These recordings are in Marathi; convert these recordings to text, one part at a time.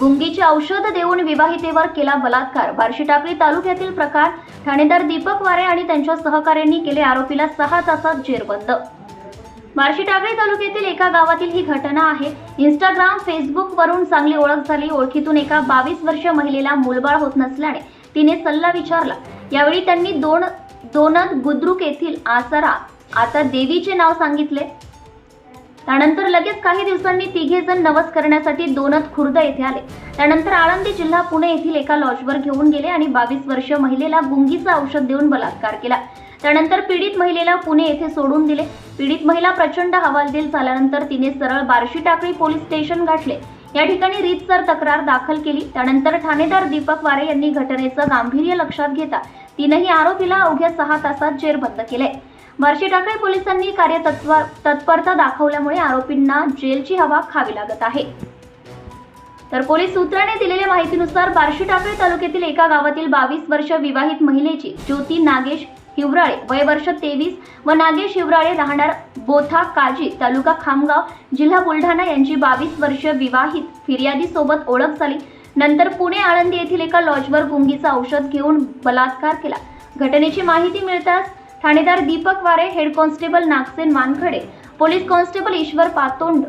गुंगीचे औषध देऊन विवाहितेवर केला बलात्कार. बार्शी टाकळी तालुक्यातील प्रकार ठाणेदार दीपक वारे आणि त्यांच्या सहकाऱ्यांनी केले आरोपीला सहा तासात जेरबंद. बार्शी टाकळी तालुक्यातील एका गावातील ही घटना आहे. इंस्टाग्राम फेसबुक वरून चांगली ओळख झाली. ओळखीतून एका बावीस वर्ष महिलेला मुलबाळ होत नसल्याने तिने सल्ला विचारला. यावेळी त्यांनी दोन दोनद बुद्रुक येथील आसरा आता देवीचे नाव सांगितले. त्यानंतर लगेच काही दिवसांनी तिघे जण नवस करण्यासाठी दोनत खुर्द येथे आले. त्यानंतर आळंदी जिल्हा पुणे येथील एका लॉजवर घेऊन गेले आणि बावीस वर्ष महिलेला गुंगीचं औषध देऊन बलात्कार केला. त्यानंतर पीडित महिलेला पुणे येथे सोडून दिले. पीडित महिला प्रचंड हवालदिल झाल्यानंतर तिने सरळ बार्शी टाकळी पोलीस स्टेशन गाठले. या ठिकाणी रीतसर तक्रार दाखल केली. त्यानंतर ठाणेदार दीपक वारे यांनी घटनेचं गांभीर्य लक्षात घेता तीनही आरोपीला अवघ्या सहा तासात जेरबंद केले बार्शी टाकळी पोलिसांनी कार्यतत्व तत्परता दाखवल्यामुळे आरोपींना जेलची हवा खावी लागत आहे. तर पोलीस सूत्राने दिलेल्या माहितीनुसार बार्शी टाकळी तालुक्यातील एका गावातील बावीस वर्ष विवाहित महिलेची ज्योती नागेश हिवराळे वय वर्ष तेवीस व नागेश हिवराळे राहणार बोथा काजी तालुका खामगाव जिल्हा बुलढाणा यांची बावीस वर्ष विवाहित फिर्यादी सोबत ओळख झाली. नंतर पुणे आळंदी येथील एका लॉजवर गुंगीचं औषध घेऊन बलात्कार केला. घटनेची माहिती मिळताच ठाणेदार Deepak Ware head constable Nagsen Wankhade police constable Ishwar Patond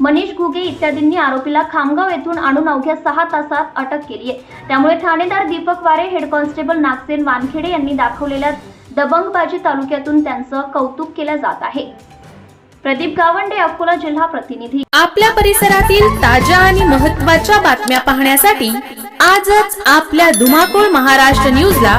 Manish Ghuge इत्यादींनी आरोपीला खामगाव येथून आणून अवघ्या सहा तासात अटक केली आहे. त्यामुळे ठाणेदार दीपक वारे हेड कॉन्स्टेबल नागसेन वानखेडे यांनी दाखवलेल्या दबंगबाजी तालुक्यातून त्यांचं कौतुक केलं जात आहे. प्रदीप गावंडे अकोला जिल्हा प्रतिनिधी. आपल्या परिसरातील ताज्या आणि महत्त्वाच्या बातम्या पाहण्यासाठी आजच आपल्या धुमाकूळ महाराष्ट्र न्यूजला